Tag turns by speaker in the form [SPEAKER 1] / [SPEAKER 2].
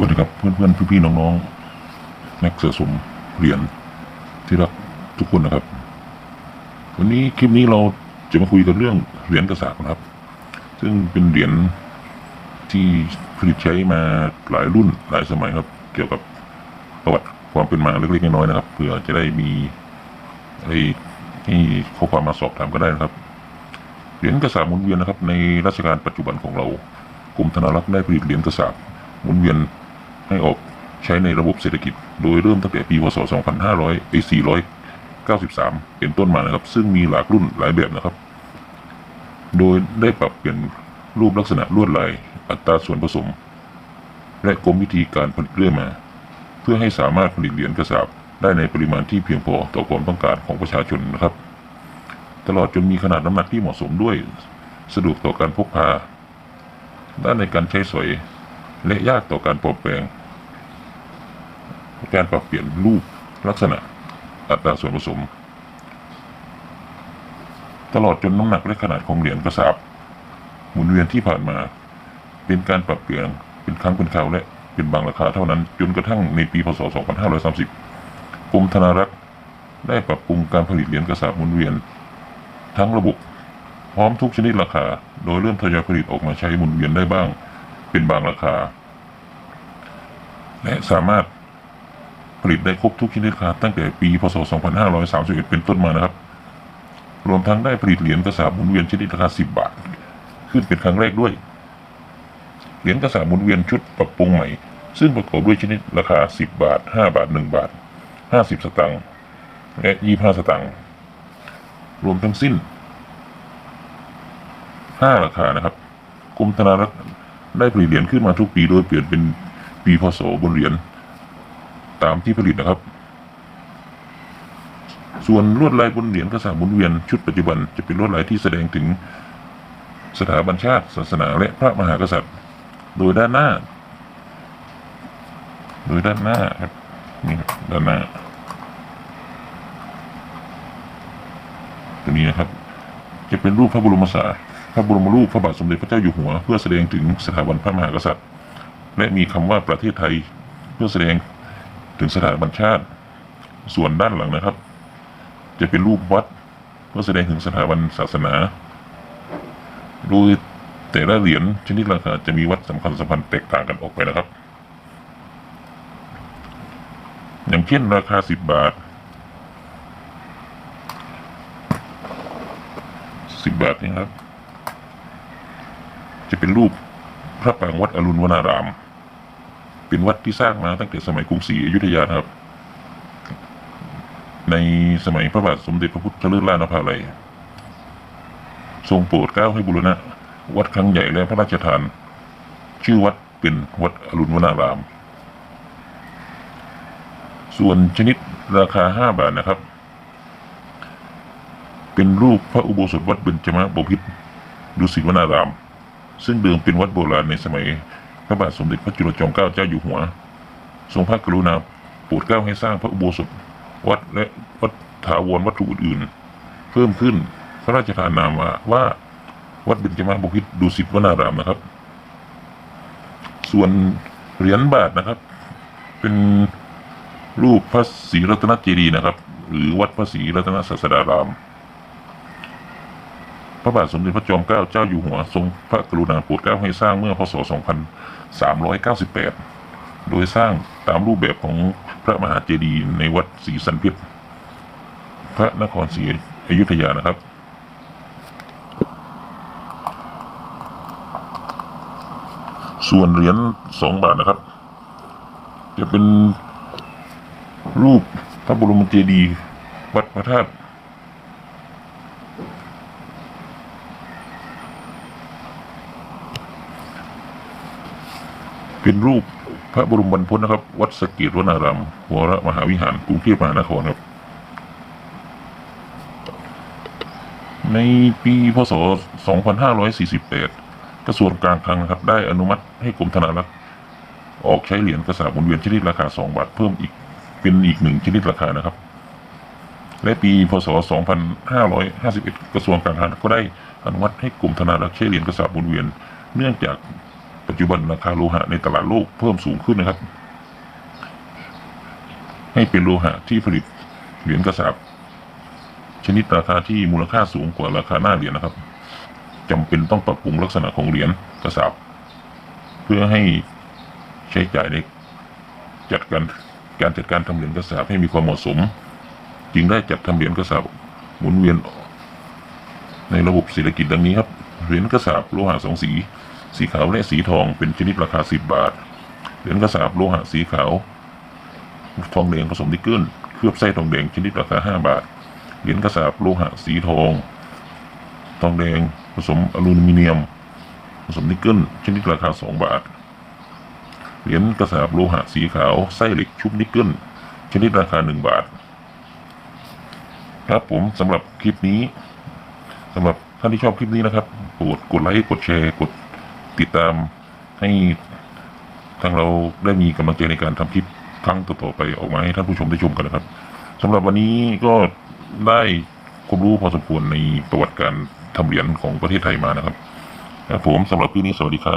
[SPEAKER 1] วัสดีครับเพื่อนๆพี่ๆน้องๆนักสะสมเหรียญที่รักทุกคนนะครับ วันนี้คลิปนี้เราจะมาคุยกันเรื่องเหรียญกระสาบนะครับ ซึ่งเป็นเหรียญที่ผลิตใช้มาหลายรุ่นหลายสมัยครับ เกี่ยวกับประวัติความเป็นมาเล็กๆน้อยๆนะครับเพื่อจะได้มีอะไรที่ข้อความมาสอบถามก็ได้นะครับเหรียญกระสาบหมุนเวียนนะครับ ในรัชกาลปัจจุบันของเรากรมธนารักษ์ได้ผลิตเหรียญกระสาบหมุนเวียน ให้ออกใช้ในระบบเศรษฐกิจ โดยเริ่มตั้งแต่ปีพศ 2500ไอ493 เป็นต้นมานะครับ ซึ่งมีหลากรุ่นหลายแบบนะครับ โดยได้ปรับเปลี่ยนรูปลักษณะลวดลาย อัตราส่วนผสม และกรมวิธีการผลิตเรื่อยมา เพื่อให้สามารถผลิตเหรียญกระสาบได้ในปริมาณที่เพียงพอต่อความต้องการของประชาชนนะครับ ตลอดจนมีขนาดน้ำหนักที่เหมาะสมด้วย สะดวกต่อการพกพา ด้านในการใช้สอย และยากต่อการปลอมแปลง การปรับเปลี่ยนรูปลักษณะอัตราส่วนผสม ตลอดจนน้ำหนักและขนาดของเหรียญกระสาบหมุนเวียนที่ผ่านมา เป็นการปรับเปลี่ยนเป็นครั้งเป็นคราวและเป็นบางราคาเท่านั้น จนกระทั่งในปีพศ 2530กรมธนารักษ์ได้ปรับปรุงการผลิตเหรียญกระสาบหมุนเวียน ทั้งระบบพร้อมทุกชนิดราคา โดยเริ่มทยอยผลิตออกมาใช้หมุนเวียนได้บ้าง เป็นบางราคา และสามารถผลิตได้ครบทุกชนิดราคาตั้งแต่ปีพศ 2531 เป็นต้นมานะครับ รวมทั้งได้ผลิตเหรียญกระสาบหมุนเวียนชนิดราคา 10 บาท ขึ้นเป็นครั้งแรกด้วย เหรียญกระสาบหมุนเวียนชุดปรับปรุงใหม่ ซึ่งประกอบด้วยชนิดราคา 10 บาท 5 บาท 1 บาท 50 สตางค์และ 25 สตางค์รวมทั้งสิ้น 5 ราคานะครับกรมธนารักษ์ ได้ผลิตเหรียญขึ้นมาทุกปีโดยเปลี่ยนเป็นปีพศบนเหรียญตามที่ผลิตนะครับ ส่วนลวดลายบนเหรียญกระสาบหมุนเวียนชุดปัจจุบันจะเป็นลวดลายที่แสดงถึงสถาบันชาติ ศาสนาและพระมหากษัตริย์ โดยด้านหน้า โดยด้านหน้าครับนี่ครับด้านหน้าตัวนี้นะครับ จะเป็นรูปพระบรมสาร ระบรมรูปพระบาทสมเด็จพระเจ้าอยู่หัว เพื่อแสดงถึงสถาบันพระมหากษัตริย์ และมีคำว่าประเทศไทยเพื่อแสดงถึงสถาบันชาติ ส่วนด้านหลังนะครับ จะเป็นรูปวัดเพื่อแสดงถึงสถาบันศาสนา โดยแต่ละเหรียญชนิดราคาจะมีวัดสำคัญสำคัญแตกต่างกันออกไปนะครับ อย่างเช่นราคาสิบบาทสิบบาทนี่ครับ จะเป็นรูปพระปรางวัดอรุณวนาราม เป็นวัดที่สร้างมาตั้งแต่สมัยกรุงศรีอยุธยาครับ ในสมัยพระบาทสมเด็จพระพุทธเลิศล่านภาลัยทรงโปรดเกล้าให้บูรณะ วัดครั้งใหญ่และพระราชทาน ชื่อวัดเป็นวัดอรุณวนาราม ส่วนชนิดราคาห้าบาทนะครับ เป็นรูปพระอุโบสถวัดเบญจมบพิตรดุสิตวนาราม ซึ่งเดิมเป็นวัดโบราณในสมัย พระบาทสมเด็จพระจุลจอมเกล้าเจ้าอยู่หัว ทรงพระกรุณาโปรดเกล้าให้สร้างพระอุโบสถวัดและวัดถาวรวัตถุอื่นๆ เพิ่มขึ้นพระราชทานนามว่าว่าวัดเบญจมบพิตรดุสิตวนารามนะครับ ส่วนเหรียญบาทนะครับ เป็นรูปพระศรีรัตนเจดีย์นะครับ หรือวัดพระศรีรัตนศาสดาราม ระบาทสมเด็จพระจอมเกล้าเจ้าอยู่หัวทรงพระกรุณาโปรดเกล้าให้สร้างเมื่อพศ 2398 โดยสร้างตามรูปแบบของพระมหาเจดีย์ในวัดศรีสันพชรพระนครศรีอยุธยานะครับส่วนเหรียญสองบาทนะครับ จะเป็นรูปพระบรมเจดีย์วัดพระธาตุ เป็นรูปพระบรมบรรพตนะครับ วัดสะเกดวนารามวรมหาวิหารกรุงเทพมหานครครับ ในปีพศ 2548 กระทรวงการคลังนะครับ ได้อนุมัติให้กรมธนารักษ์ออกใช้เหรียญกระสาบหมุนเวียนชนิดราคา 2 บาท เพิ่มอีกเป็นอีกหนึ่งชนิดราคานะครับ และปีพศ 2551 กระทรวงการคลังก็ได้อนุมัติให้กรมธนารักษ์ใช้เหรียญกระสาบหมุนเวียนเนื่องจาก ปัจจุบันราคาโลหะในตลาดโลกเพิ่มสูงขึ้นนะครับ ให้เป็นโลหะที่ผลิตเหรียญกระสาบชนิดราคาที่มูลค่าสูงกว่าราคาหน้าเหรียญนะครับจำเป็นต้องปรับปรุงลักษณะของเหรียญกระสาบเพื่อให้ใช้จ่ายในจัดการการจัดการทำเหรียญกระสาบให้มีความเหมาะสม จึงได้จัดทำเหรียญกระสาบหมุนเวียนในระบบเศรษฐกิจดังนี้ครับเหรียญกระสาบโลหะสองสี สีขาวและสีทองเป็นชนิดราคา 10 บาท เหรียญกระสาบโลหะสีขาว ทองแดงผสมนิกเกิลเคลือบไส้ทองแดงชนิดราคา 5 บาท เหรียญกระสาบโลหะสีทอง ทองแดงผสมอลูมิเนียม ผสมนิกเกิลชนิดราคา 2 บาท เหรียญกระสาบโลหะสีขาวไส้เหล็กชุบนิกเกิลชนิดราคา 1 บาท ครับผมสำหรับคลิปนี้สำหรับท่านที่ชอบคลิปนี้นะครับโปรดกดไลค์ กดแชร์ กด ติดตามให้ทางเราได้มีกำลังใจในการทำคลิปครั้งต่อๆไปออกมาให้ท่านผู้ชมได้ชมกันนะครับสำหรับวันนี้ก็ได้ความรู้พอสมควรในประวัติการทำเหรียญของประเทศไทยมานะครับครับผมสำหรับคลิปนี้สวัสดีครับ